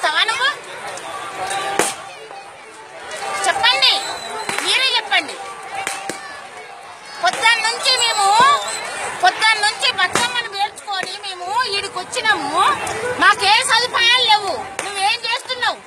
చేస్తావా నువ్వు? చెప్పండి. మీరే చెప్పండి. పొద్దున్న నుంచి మేము పొద్దున్న నుంచి బతుకమ్మను పేర్చుకొని మేము ఈడికి వచ్చినాము మాకే సదుపాయాలు లేవు. నువ్వేం చేస్తున్నావు?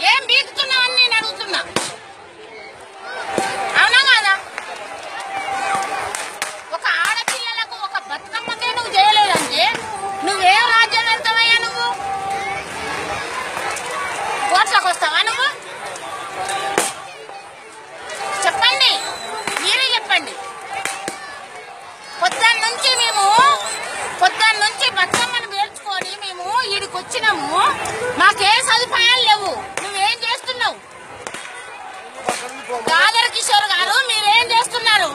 En büyük దాదర కిషోర్ గారు మీరేం చేస్తున్నారు?